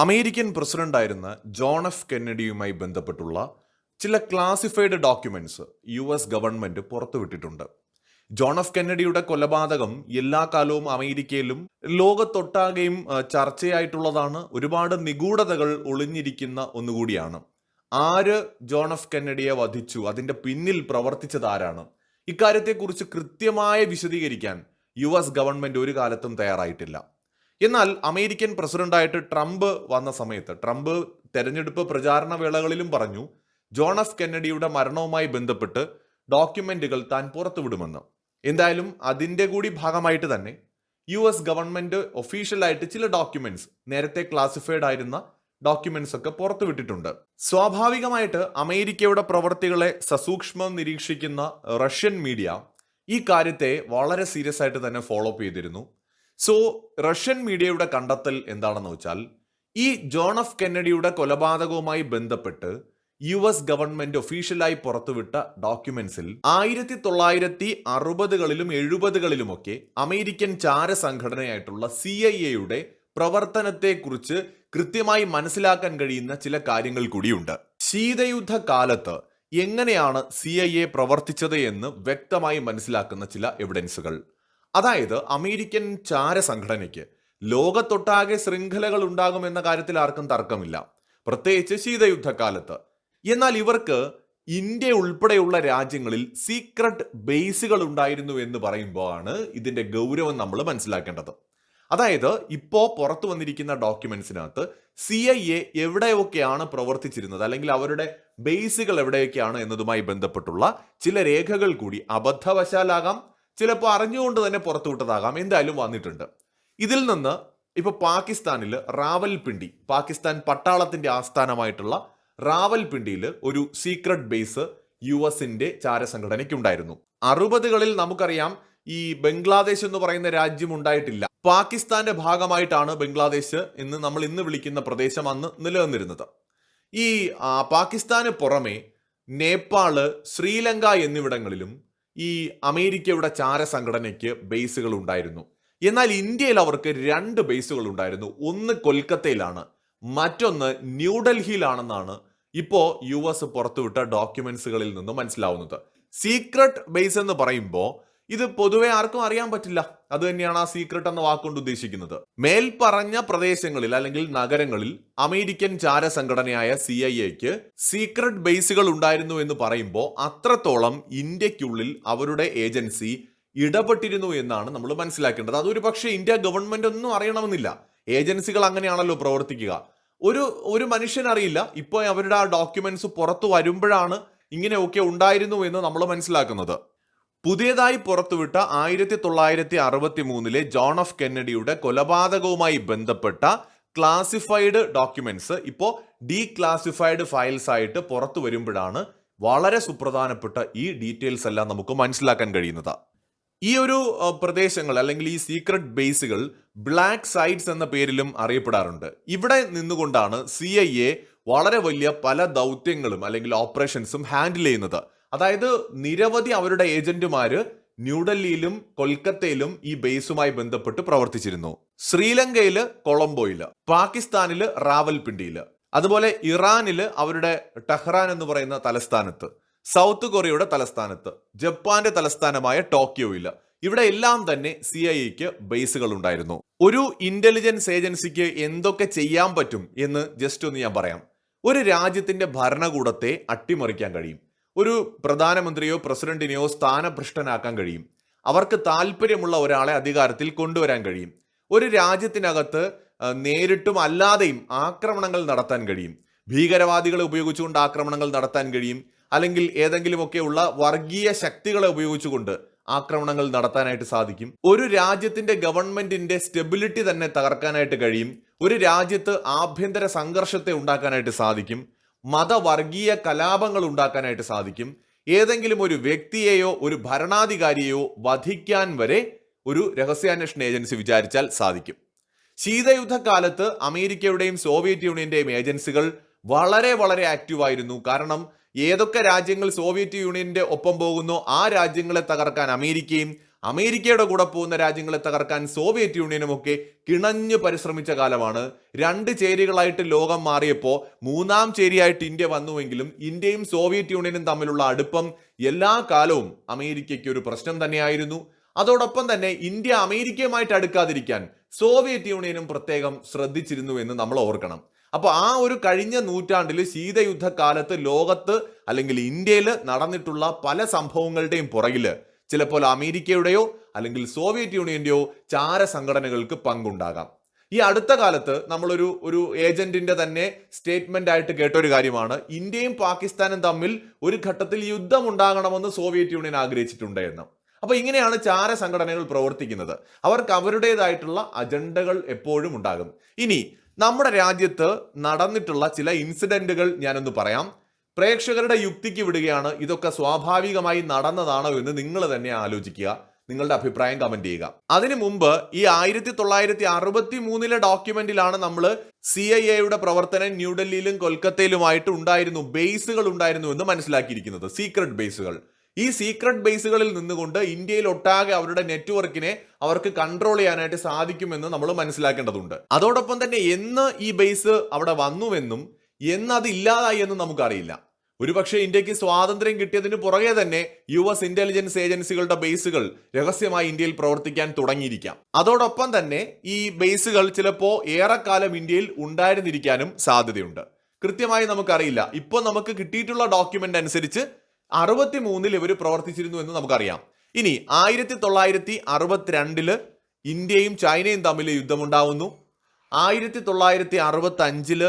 American പ്രസിഡന്റായിരുന്ന John F കെന്നഡിയുമായി ബന്ധപ്പെട്ടുള്ള ചില classified documents U S government പുറത്തുവിട്ടിട്ടുണ്ട്. John F കെന്നഡിയുടെ കൊലപാതകം എല്ലാ കാലവും അമേരിക്കയിലും ലോകത്തൊട്ടാകെയും ചർച്ചയായിട്ടുള്ളതാണ്. ഒരുപാട് നിഗൂഢതകൾ ഒളിഞ്ഞിരിക്കുന്ന ഒന്നുകൂടിയാണ്. ആര് ജോൺ എഫ് കെന്നഡിയെ വധിച്ചു? അതിന്റെ പിന്നിൽ പ്രവർത്തിച്ചത് ആരാണ്? ഇക്കാര്യത്തെക്കുറിച്ച് കൃത്യമായി വിശദീകരിക്കാൻ യു എസ് ഗവൺമെന്റ് ഒരു കാലത്തും തയ്യാറായിട്ടില്ല. എന്നാൽ അമേരിക്കൻ പ്രസിഡന്റായിട്ട് ട്രംപ് വന്ന സമയത്ത് ട്രംപ് തെരഞ്ഞെടുപ്പ് പ്രചാരണ വേളകളിലും പറഞ്ഞു ജോൺ എഫ് കെന്നഡിയുടെ മരണവുമായി ബന്ധപ്പെട്ട് ഡോക്യുമെന്റുകൾ താൻ പുറത്തുവിടുമെന്ന് എന്തായാലും അതിന്റെ കൂടി ഭാഗമായിട്ട് തന്നെ യു എസ് ഗവൺമെന്റ് ഒഫീഷ്യലായിട്ട് ചില ഡോക്യുമെന്റ്സ് നേരത്തെ ക്ലാസിഫൈഡ് ആയിരുന്ന ഡോക്യുമെന്റ്സ് ഒക്കെ പുറത്തുവിട്ടിട്ടുണ്ട് സ്വാഭാവികമായിട്ട് അമേരിക്കയുടെ പ്രവർത്തികളെ സസൂക്ഷ്മം നിരീക്ഷിക്കുന്ന റഷ്യൻ മീഡിയ ഈ കാര്യത്തെ വളരെ സീരിയസ് ആയിട്ട് തന്നെ ഫോളോ അപ്പ് ചെയ്തിരുന്നു. സോ റഷ്യൻ മീഡിയയുടെ കണ്ടെത്തൽ എന്താണെന്ന് വെച്ചാൽ ഈ ജോൺ എഫ് കെന്നഡിയുടെ കൊലപാതകവുമായി ബന്ധപ്പെട്ട് യു എസ് ഗവൺമെന്റ് ഒഫീഷ്യലായി പുറത്തുവിട്ട ഡോക്യുമെന്റ്സിൽ ആയിരത്തി തൊള്ളായിരത്തി അറുപതുകളിലും എഴുപതുകളിലുമൊക്കെ അമേരിക്കൻ ചാര സംഘടനയായിട്ടുള്ള സി ഐ എയുടെ പ്രവർത്തനത്തെക്കുറിച്ച് കൃത്യമായി മനസ്സിലാക്കാൻ കഴിയുന്ന ചില കാര്യങ്ങൾ കൂടിയുണ്ട്. ശീതയുദ്ധ കാലത്ത് എങ്ങനെയാണ് സി ഐ എ പ്രവർത്തിച്ചത് എന്ന് വ്യക്തമായി മനസ്സിലാക്കുന്ന ചില എവിഡൻസുകൾ അതായത് അമേരിക്കൻ ചാര സംഘടനയ്ക്ക് ലോകത്തൊട്ടാകെ ശൃംഖലകൾ ഉണ്ടാകുമെന്ന കാര്യത്തിൽ ആർക്കും തർക്കമില്ല. പ്രത്യേകിച്ച് ശീതയുദ്ധകാലത്ത്. എന്നാൽ ഇവർക്ക് ഇന്ത്യ ഉൾപ്പെടെയുള്ള രാജ്യങ്ങളിൽ സീക്രട്ട് ബേസുകൾ ഉണ്ടായിരുന്നു എന്ന് പറയുമ്പോഴാണ് ഇതിന്റെ ഗൗരവം നമ്മൾ മനസ്സിലാക്കേണ്ടത്. അതായത് ഇപ്പോൾ പുറത്തു വന്നിരിക്കുന്ന ഡോക്യുമെന്റ്സിനകത്ത് സി ഐ എ എവിടെയൊക്കെയാണ് പ്രവർത്തിച്ചിരുന്നത്? അല്ലെങ്കിൽ അവരുടെ ബേസുകൾ എവിടെയൊക്കെയാണ് എന്നതുമായി ബന്ധപ്പെട്ടുള്ള ചില രേഖകൾ കൂടി അബദ്ധവശാലാകാം ചിലപ്പോൾ അറിഞ്ഞുകൊണ്ട് തന്നെ പുറത്തുവിട്ടതാകാം എന്തായാലും വന്നിട്ടുണ്ട്. ഇതിൽ നിന്ന് ഇപ്പോൾ പാകിസ്ഥാനിൽ റാവൽപിണ്ടി പാകിസ്ഥാൻ പട്ടാളത്തിന്റെ ആസ്ഥാനമായിട്ടുള്ള റാവൽപിണ്ടിയിൽ ഒരു സീക്രട്ട് ബേസ് യു എസിന്റെ ചാരസംഘടനയ്ക്കുണ്ടായിരുന്നു. അറുപതുകളിൽ നമുക്കറിയാം ഈ ബംഗ്ലാദേശ് എന്ന് പറയുന്ന രാജ്യം ഉണ്ടായിട്ടില്ല. പാകിസ്ഥാന്റെ ഭാഗമായിട്ടാണ് ബംഗ്ലാദേശ് എന്ന് നമ്മൾ ഇന്ന് വിളിക്കുന്ന പ്രദേശം അന്ന് നിലനിന്നിരുന്നത്. ഈ പാകിസ്ഥാന് പുറമെ നേപ്പാൾ ശ്രീലങ്ക എന്നിവിടങ്ങളിലും ഈ അമേരിക്കയുടെ ചാര സംഘടനയ്ക്ക് ബേസുകൾ ഉണ്ടായിരുന്നു. എന്നാൽ ഇന്ത്യയിൽ അവർക്ക് രണ്ട് ബേസുകൾ ഉണ്ടായിരുന്നു. ഒന്ന് കൊൽക്കത്തയിലാണ് മറ്റൊന്ന് ന്യൂഡൽഹിയിലാണെന്നാണ് ഇപ്പോൾ യു എസ് പുറത്തുവിട്ട ഡോക്യുമെന്റ്സുകളിൽ നിന്ന് മനസ്സിലാവുന്നത്. സീക്രട്ട് ബേസ് എന്ന് പറയുമ്പോൾ ഇത് പൊതുവെ ആർക്കും അറിയാൻ പറ്റില്ല. അത് തന്നെയാണ് ആ സീക്രട്ട് എന്ന വാക്കുകൊണ്ട് ഉദ്ദേശിക്കുന്നത്. മേൽപ്പറഞ്ഞ പ്രദേശങ്ങളിൽ അല്ലെങ്കിൽ നഗരങ്ങളിൽ അമേരിക്കൻ ചാര സംഘടനയായ സി ഐ എക്ക് സീക്രട്ട് ബേസുകൾ ഉണ്ടായിരുന്നു എന്ന് പറയുമ്പോൾ അത്രത്തോളം ഇന്ത്യക്കുള്ളിൽ അവരുടെ ഏജൻസി ഇടപെട്ടിരുന്നു എന്നാണ് നമ്മൾ മനസ്സിലാക്കേണ്ടത്. അതൊരു പക്ഷേ ഇന്ത്യ ഗവൺമെന്റ് ഒന്നും അറിയണമെന്നില്ല. ഏജൻസികൾ അങ്ങനെയാണല്ലോ പ്രവർത്തിക്കുക. ഒരു ഒരു മനുഷ്യൻ അറിയില്ല. ഇപ്പോൾ അവരുടെ ആ ഡോക്യുമെന്റ്സ് പുറത്തു വരുമ്പോഴാണ് ഇങ്ങനെയൊക്കെ ഉണ്ടായിരുന്നു എന്ന് നമ്മൾ മനസ്സിലാക്കുന്നത്. പുതിയതായി പുറത്തുവിട്ട ആയിരത്തി തൊള്ളായിരത്തി അറുപത്തി മൂന്നിലെ ജോൺ ഓഫ് കെന്നഡിയുടെ കൊലപാതകവുമായി ബന്ധപ്പെട്ട ക്ലാസിഫൈഡ് ഡോക്യുമെന്റ്സ് ഇപ്പോൾ ഡീ ക്ലാസിഫൈഡ് ഫയൽസ് ആയിട്ട് പുറത്തു വരുമ്പോഴാണ് വളരെ സുപ്രധാനപ്പെട്ട ഈ ഡീറ്റെയിൽസ് എല്ലാം നമുക്ക് മനസ്സിലാക്കാൻ കഴിയുന്നത്. ഈ ഒരു പ്രദേശങ്ങൾ അല്ലെങ്കിൽ ഈ സീക്രട്ട് ബേസുകൾ ബ്ലാക്ക് സൈറ്റ്സ് എന്ന പേരിലും അറിയപ്പെടാറുണ്ട്. ഇവിടെ നിന്നുകൊണ്ടാണ് സി വളരെ വലിയ പല ദൗത്യങ്ങളും അല്ലെങ്കിൽ ഓപ്പറേഷൻസും ഹാൻഡിൽ ചെയ്യുന്നത്. അതായത് നിരവധി അവരുടെ ഏജന്റുമാർ ന്യൂഡൽഹിയിലും കൊൽക്കത്തയിലും ഈ ബേസുമായി ബന്ധപ്പെട്ട് പ്രവർത്തിച്ചിരുന്നു. ശ്രീലങ്കയിൽ കൊളംബോയിൽ പാകിസ്ഥാനിൽ റാവൽപിണ്ടിയിൽ അതുപോലെ ഇറാനിൽ അവരുടെ ടെഹ്റാൻ എന്ന് പറയുന്ന തലസ്ഥാനത്ത് സൗത്ത് കൊറിയയുടെ തലസ്ഥാനത്ത് ജപ്പാന്റെ തലസ്ഥാനമായ ടോക്കിയോയിൽ. ഇവിടെ എല്ലാം തന്നെ സി ഐ എക്ക് ബേസുകൾ ഉണ്ടായിരുന്നു ഒരു ഇന്റലിജൻസ് ഏജൻസിക്ക് എന്തൊക്കെ ചെയ്യാൻ പറ്റും എന്ന് ജസ്റ്റ് ഒന്ന് ഞാൻ പറയാം. ഒരു രാജ്യത്തിന്റെ ഭരണകൂടത്തെ അട്ടിമറിക്കാൻ കഴിയും. ഒരു പ്രധാനമന്ത്രിയോ പ്രസിഡന്റിനെയോ സ്ഥാനഭ്രഷ്ടനാക്കാൻ കഴിയും. അവർക്ക് താല്പര്യമുള്ള ഒരാളെ അധികാരത്തിൽ കൊണ്ടുവരാൻ കഴിയും. ഒരു രാജ്യത്തിനകത്ത് നേരിട്ടും അല്ലാതെയും ആക്രമണങ്ങൾ നടത്താൻ കഴിയും. ഭീകരവാദികളെ ഉപയോഗിച്ചുകൊണ്ട് ആക്രമണങ്ങൾ നടത്താൻ കഴിയും. അല്ലെങ്കിൽ ഏതെങ്കിലുമൊക്കെയുള്ള വർഗീയ ശക്തികളെ ഉപയോഗിച്ചുകൊണ്ട് ആക്രമണങ്ങൾ നടത്താനായിട്ട് സാധിക്കും. ഒരു രാജ്യത്തിന്റെ ഗവൺമെന്റിന്റെ സ്റ്റെബിലിറ്റി തന്നെ തകർക്കാനായിട്ട് കഴിയും. ഒരു രാജ്യത്ത് ആഭ്യന്തര സംഘർഷത്തെ ഉണ്ടാക്കാനായിട്ട് സാധിക്കും. മതവർഗീയ കലാപങ്ങൾ ഉണ്ടാക്കാനായിട്ട് സാധിക്കും. ഏതെങ്കിലും ഒരു വ്യക്തിയെയോ ഒരു ഭരണാധികാരിയെയോ വധിക്കാൻ വരെ ഒരു രഹസ്യാന്വേഷണ ഏജൻസി വിചാരിച്ചാൽ സാധിക്കും. ശീതയുദ്ധകാലത്ത് അമേരിക്കയുടെയും സോവിയറ്റ് യൂണിയന്റെയും ഏജൻസികൾ വളരെ വളരെ ആക്റ്റീവ് ആയിരുന്നു. കാരണം ഏതൊക്കെ രാജ്യങ്ങൾ സോവിയറ്റ് യൂണിയന്റെ ഒപ്പം പോകുന്നോ ആ രാജ്യങ്ങളെ തകർക്കാൻ അമേരിക്കയും അമേരിക്കയുടെ കൂടെ പോകുന്ന രാജ്യങ്ങളെ തകർക്കാൻ സോവിയറ്റ് യൂണിയനും ഒക്കെ കിണഞ്ഞു പരിശ്രമിച്ച കാലമാണ്. രണ്ട് ചേരികളായിട്ട് ലോകം മാറിയപ്പോൾ മൂന്നാം ചേരിയായിട്ട് ഇന്ത്യ വന്നുവെങ്കിലും ഇന്ത്യയും സോവിയറ്റ് യൂണിയനും തമ്മിലുള്ള അടുപ്പം എല്ലാ കാലവും അമേരിക്കയ്ക്ക് ഒരു പ്രശ്നം തന്നെയായിരുന്നു. അതോടൊപ്പം തന്നെ ഇന്ത്യ അമേരിക്കയുമായിട്ട് അടുക്കാതിരിക്കാൻ സോവിയറ്റ് യൂണിയനും പ്രത്യേകം ശ്രദ്ധിച്ചിരുന്നു എന്ന് നമ്മൾ ഓർക്കണം. അപ്പോൾ ആ ഒരു കഴിഞ്ഞ നൂറ്റാണ്ടിൽ ശീതയുദ്ധ കാലത്ത് ലോകത്ത് അല്ലെങ്കിൽ ഇന്ത്യയിൽ നടന്നിട്ടുള്ള പല സംഭവങ്ങളുടെയും പുറകിൽ ചിലപ്പോൾ അമേരിക്കയുടെയോ അല്ലെങ്കിൽ സോവിയറ്റ് യൂണിയന്റെയോ ചാര സംഘടനകൾക്ക് പങ്കുണ്ടാകാം. ഈ അടുത്ത കാലത്ത് നമ്മളൊരു ഒരു ഏജന്റിന്റെ തന്നെ സ്റ്റേറ്റ്മെന്റ് ആയിട്ട് കേട്ട ഒരു കാര്യമാണ്. ഇന്ത്യയും പാകിസ്ഥാനും തമ്മിൽ ഒരു ഘട്ടത്തിൽ യുദ്ധം ഉണ്ടാകണമെന്ന് സോവിയറ്റ് യൂണിയൻ ആഗ്രഹിച്ചിട്ടുണ്ട് എന്ന്. അപ്പൊ ഇങ്ങനെയാണ് ചാര സംഘടനകൾ പ്രവർത്തിക്കുന്നത്. അവർക്ക് അവരുടേതായിട്ടുള്ള അജണ്ടകൾ എപ്പോഴും ഉണ്ടാകും. ഇനി നമ്മുടെ രാജ്യത്ത് നടന്നിട്ടുള്ള ചില ഇൻസിഡന്റുകൾ ഞാനൊന്ന് പറയാം. പ്രേക്ഷകരുടെ യുക്തിക്ക് വിടുകയാണ്. ഇതൊക്കെ സ്വാഭാവികമായി നടന്നതാണോ എന്ന് നിങ്ങൾ തന്നെ ആലോചിക്കുക. നിങ്ങളുടെ അഭിപ്രായം കമന്റ് ചെയ്യുക. അതിനു മുമ്പ് ഈ ആയിരത്തി തൊള്ളായിരത്തി അറുപത്തി മൂന്നിലെ ഡോക്യുമെന്റിലാണ് നമ്മൾ സി ഐ എയുടെ പ്രവർത്തനം ന്യൂഡൽഹിയിലും കൊൽക്കത്തയിലുമായിട്ട് ഉണ്ടായിരുന്നു. ബേസുകൾ ഉണ്ടായിരുന്നു എന്ന് മനസ്സിലാക്കിയിരിക്കുന്നത്. സീക്രട്ട് ബേസുകൾ ഈ സീക്രട്ട് ബേസുകളിൽ നിന്നുകൊണ്ട് ഇന്ത്യയിൽ ഒട്ടാകെ അവരുടെ നെറ്റ്വർക്കിനെ അവർക്ക് കൺട്രോൾ ചെയ്യാനായിട്ട് സാധിക്കുമെന്ന് നമ്മൾ മനസ്സിലാക്കേണ്ടതുണ്ട്. അതോടൊപ്പം തന്നെ എന്ന് ഈ ബേസ് അവിടെ വന്നുവെന്നും എന്ന് അത് എന്നും നമുക്കറിയില്ല. ഒരുപക്ഷെ ഇന്ത്യയ്ക്ക് സ്വാതന്ത്ര്യം കിട്ടിയതിന് പുറകെ തന്നെ യു എസ് ഇന്റലിജൻസ് ഏജൻസികളുടെ ബേസുകൾ രഹസ്യമായി ഇന്ത്യയിൽ പ്രവർത്തിക്കാൻ തുടങ്ങിയിരിക്കാം. അതോടൊപ്പം തന്നെ ഈ ബേസുകൾ ചിലപ്പോൾ ഏറെക്കാലം ഇന്ത്യയിൽ ഉണ്ടായിരുന്നിരിക്കാനും സാധ്യതയുണ്ട്. കൃത്യമായി നമുക്കറിയില്ല. ഇപ്പോൾ നമുക്ക് കിട്ടിയിട്ടുള്ള ഡോക്യുമെന്റ് അനുസരിച്ച് അറുപത്തി മൂന്നിൽ ഇവർ പ്രവർത്തിച്ചിരുന്നു എന്ന് നമുക്കറിയാം. ഇനി ആയിരത്തി തൊള്ളായിരത്തി അറുപത്തിരണ്ടിൽ ഇന്ത്യയും ചൈനയും തമ്മിൽ യുദ്ധമുണ്ടാവുന്നു. ആയിരത്തി തൊള്ളായിരത്തി അറുപത്തി അഞ്ചിൽ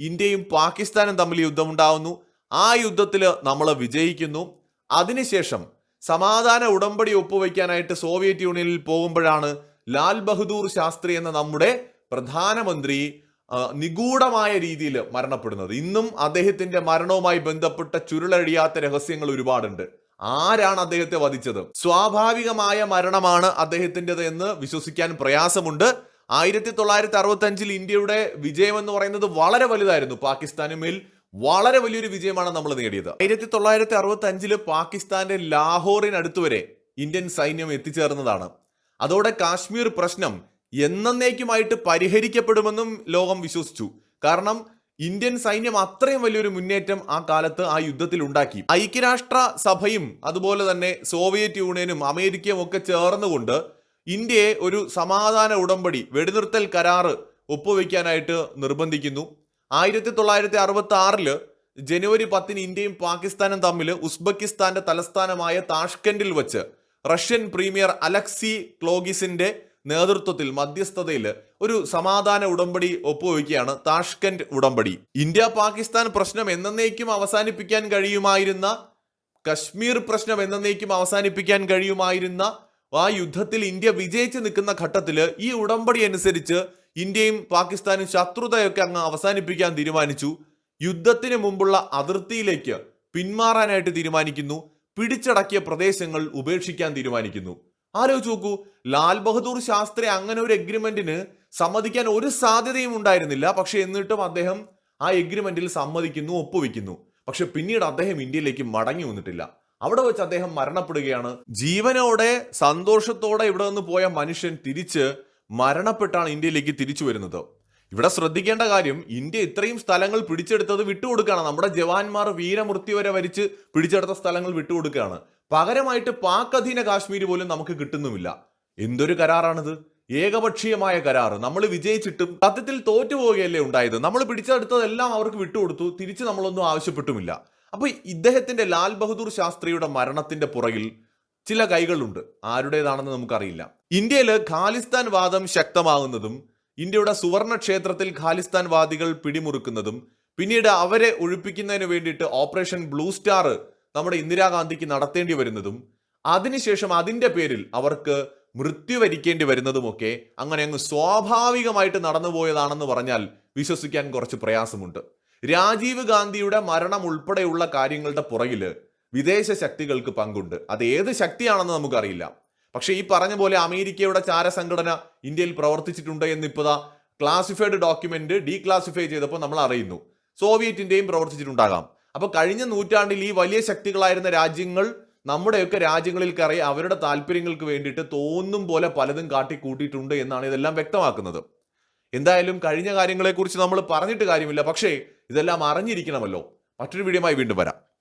ഇന്ത്യയും പാകിസ്ഥാനും തമ്മിൽ യുദ്ധമുണ്ടാവുന്നു. ആ യുദ്ധത്തിൽ നമ്മൾ വിജയിക്കുന്നു. അതിനുശേഷം സമാധാന ഉടമ്പടി ഒപ്പുവയ്ക്കാനായിട്ട് സോവിയറ്റ് യൂണിയനിൽ പോകുമ്പോഴാണ് ലാൽ ബഹദൂർ ശാസ്ത്രി എന്ന നമ്മുടെ പ്രധാനമന്ത്രി നിഗൂഢമായ രീതിയിൽ മരണപ്പെടുന്നത്. ഇന്നും അദ്ദേഹത്തിന്റെ മരണവുമായി ബന്ധപ്പെട്ട ചുരുളഴിയാത്ത രഹസ്യങ്ങൾ ഒരുപാടുണ്ട്. ആരാണ് അദ്ദേഹത്തെ വധിച്ചത്? സ്വാഭാവികമായ മരണമാണ് അദ്ദേഹത്തിന്റെത് എന്ന് വിശ്വസിക്കാൻ പ്രയാസമുണ്ട്. ആയിരത്തി തൊള്ളായിരത്തി അറുപത്തി അഞ്ചിൽ ഇന്ത്യയുടെ വിജയം എന്ന് പറയുന്നത് വളരെ വലുതായിരുന്നു. പാകിസ്ഥാന് മേൽ വളരെ വലിയൊരു വിജയമാണ് നമ്മൾ നേടിയത്. ആയിരത്തി തൊള്ളായിരത്തി അറുപത്തി അഞ്ചിൽ പാകിസ്ഥാന്റെ ലാഹോറിനടുത്ത് വരെ ഇന്ത്യൻ സൈന്യം എത്തിച്ചേർന്നതാണ്. അതോടെ കാശ്മീർ പ്രശ്നം എന്നേക്കുമായിട്ട് പരിഹരിക്കപ്പെടുമെന്നും ലോകം വിശ്വസിച്ചു. കാരണം ഇന്ത്യൻ സൈന്യം അത്രയും വലിയൊരു മുന്നേറ്റം ആ കാലത്ത് ആ യുദ്ധത്തിൽ ഉണ്ടാക്കി. ഐക്യരാഷ്ട്ര സഭയും അതുപോലെ തന്നെ സോവിയറ്റ് യൂണിയനും അമേരിക്കയും ഒക്കെ ചേർന്നുകൊണ്ട് ഇന്ത്യയെ ഒരു സമാധാന ഉടമ്പടി വെടിനിർത്തൽ കരാറ് ഒപ്പുവെക്കാനായിട്ട് നിർബന്ധിക്കുന്നു. ആയിരത്തി തൊള്ളായിരത്തി അറുപത്തി ആറിൽ ജനുവരി പത്തിന് ഇന്ത്യയും പാകിസ്ഥാനും തമ്മിൽ ഉസ്ബെക്കിസ്ഥാന്റെ തലസ്ഥാനമായ താഷ്കൻഡിൽ വെച്ച് റഷ്യൻ പ്രീമിയർ അലക്സി ക്ലോഗിസിന്റെ നേതൃത്വത്തിൽ മധ്യസ്ഥതയിൽ ഒരു സമാധാന ഉടമ്പടി ഒപ്പുവയ്ക്കുകയാണ് താഷ്കൻഡ് ഉടമ്പടി. ഇന്ത്യ പാകിസ്ഥാൻ പ്രശ്നം എന്നേക്കും അവസാനിപ്പിക്കാൻ കഴിയുമായിരുന്ന കശ്മീർ പ്രശ്നം എന്നേക്കും അവസാനിപ്പിക്കാൻ കഴിയുമായിരുന്ന ആ യുദ്ധത്തിൽ ഇന്ത്യ വിജയിച്ച് നിൽക്കുന്ന ഘട്ടത്തിൽ ഈ ഉടമ്പടി അനുസരിച്ച് ഇന്ത്യയും പാകിസ്ഥാനും ശത്രുതയൊക്കെ അങ്ങ് അവസാനിപ്പിക്കാൻ തീരുമാനിച്ചു. യുദ്ധത്തിന് മുമ്പുള്ള അതിർത്തിയിലേക്ക് പിന്മാറാനായിട്ട് തീരുമാനിക്കുന്നു. പിടിച്ചടക്കിയ പ്രദേശങ്ങൾ ഉപേക്ഷിക്കാൻ തീരുമാനിക്കുന്നു. ആലോചിച്ച് നോക്കൂ ലാൽ ബഹദൂർ ശാസ്ത്രി അങ്ങനെ ഒരു എഗ്രിമെന്റിന് സമ്മതിക്കാൻ ഒരു സാധ്യതയും ഉണ്ടായിരുന്നില്ല. പക്ഷെ എന്നിട്ടും അദ്ദേഹം ആ എഗ്രിമെന്റിൽ സമ്മതിക്കുന്നു ഒപ്പുവെക്കുന്നു. പക്ഷെ പിന്നീട് അദ്ദേഹം ഇന്ത്യയിലേക്ക് മടങ്ങി വന്നിട്ടില്ല. അവിടെ വെച്ച് അദ്ദേഹം മരണപ്പെടുകയാണ്. ജീവനോടെ സന്തോഷത്തോടെ ഇവിടെ നിന്ന് പോയ മനുഷ്യൻ തിരിച്ച് മരണപ്പെട്ടാണ് ഇന്ത്യയിലേക്ക് തിരിച്ചു വരുന്നത്. ഇവിടെ ശ്രദ്ധിക്കേണ്ട കാര്യം ഇന്ത്യ ഇത്രയും സ്ഥലങ്ങൾ പിടിച്ചെടുത്തത് വിട്ടുകൊടുക്കുകയാണ്. നമ്മുടെ ജവാന്മാർ വീരമൃത്യു വരെ വരിച്ച് പിടിച്ചെടുത്ത സ്ഥലങ്ങൾ വിട്ടുകൊടുക്കുകയാണ്. പകരമായിട്ട് പാക് അധീന കാശ്മീർ പോലും നമുക്ക് കിട്ടുന്നുമില്ല. എന്തൊരു കരാറാണിത്? ഏകപക്ഷീയമായ കരാർ നമ്മൾ വിജയിച്ചിട്ടും സത്യത്തിൽ തോറ്റുപോവുകയല്ലേ ഉണ്ടായത്? നമ്മൾ പിടിച്ചെടുത്തതെല്ലാം അവർക്ക് വിട്ടുകൊടുത്തു. തിരിച്ച് നമ്മളൊന്നും ആവശ്യപ്പെട്ടുമില്ല. അപ്പോൾ ഇദ്ദേഹത്തിന്റെ ലാൽ ബഹദൂർ ശാസ്ത്രിയുടെ മരണത്തിന്റെ പുറകിൽ ചില കൈകളുണ്ട്. ആരുടേതാണെന്ന് നമുക്കറിയില്ല. ഇന്ത്യയിൽ ഖാലിസ്ഥാൻ വാദം ശക്തമാകുന്നതും ഇന്ത്യയുടെ സുവർണ ക്ഷേത്രത്തിൽ ഖാലിസ്ഥാൻ വാദികൾ പിടിമുറുക്കുന്നതും പിന്നീട് അവരെ ഒഴിപ്പിക്കുന്നതിന് വേണ്ടിയിട്ട് ഓപ്പറേഷൻ ബ്ലൂ സ്റ്റാർ നമ്മുടെ ഇന്ദിരാഗാന്ധിക്ക് നടത്തേണ്ടി വരുന്നതും അതിനുശേഷം അതിന്റെ പേരിൽ അവർക്ക് മൃത്യു വരിക്കേണ്ടി വരുന്നതുമൊക്കെ അങ്ങനെ അങ്ങ് സ്വാഭാവികമായിട്ട് നടന്നുപോയതാണെന്ന് പറഞ്ഞാൽ വിശ്വസിക്കാൻ കുറച്ച് പ്രയാസമുണ്ട്. രാജീവ് ഗാന്ധിയുടെ മരണം ഉൾപ്പെടെയുള്ള കാര്യങ്ങളുടെ പുറകിൽ വിദേശ ശക്തികൾക്ക് പങ്കുണ്ട്. അത് ഏത് ശക്തിയാണെന്ന് നമുക്കറിയില്ല. പക്ഷേ ഈ പറഞ്ഞ പോലെ അമേരിക്കയുടെ ചാരസംഘടന ഇന്ത്യയിൽ പ്രവർത്തിച്ചിട്ടുണ്ട് എന്നിപ്പതാ ക്ലാസിഫൈഡ് ഡോക്യുമെന്റ് ഡീക്ലാസിഫൈ ചെയ്തപ്പോൾ നമ്മൾ അറിയുന്നു. സോവിയറ്റിന്റെയും പ്രവർത്തിച്ചിട്ടുണ്ടാകാം. അപ്പൊ കഴിഞ്ഞ നൂറ്റാണ്ടിൽ ഈ വലിയ ശക്തികളായിരുന്ന രാജ്യങ്ങൾ നമ്മുടെയൊക്കെ രാജ്യങ്ങളിൽ കയറി അവരുടെ താല്പര്യങ്ങൾക്ക് വേണ്ടിയിട്ട് തോന്നും പോലെ പലതും കാട്ടിക്കൂട്ടിയിട്ടുണ്ട് എന്നാണ് ഇതെല്ലാം വ്യക്തമാക്കുന്നത്. എന്തായാലും കഴിഞ്ഞ കാര്യങ്ങളെക്കുറിച്ച് നമ്മൾ പറഞ്ഞിട്ട് കാര്യമില്ല. പക്ഷേ ഇതെല്ലാം അറിഞ്ഞിരിക്കണമല്ലോ. മറ്റൊരു വീഡിയോമായി വീണ്ടും വരാം.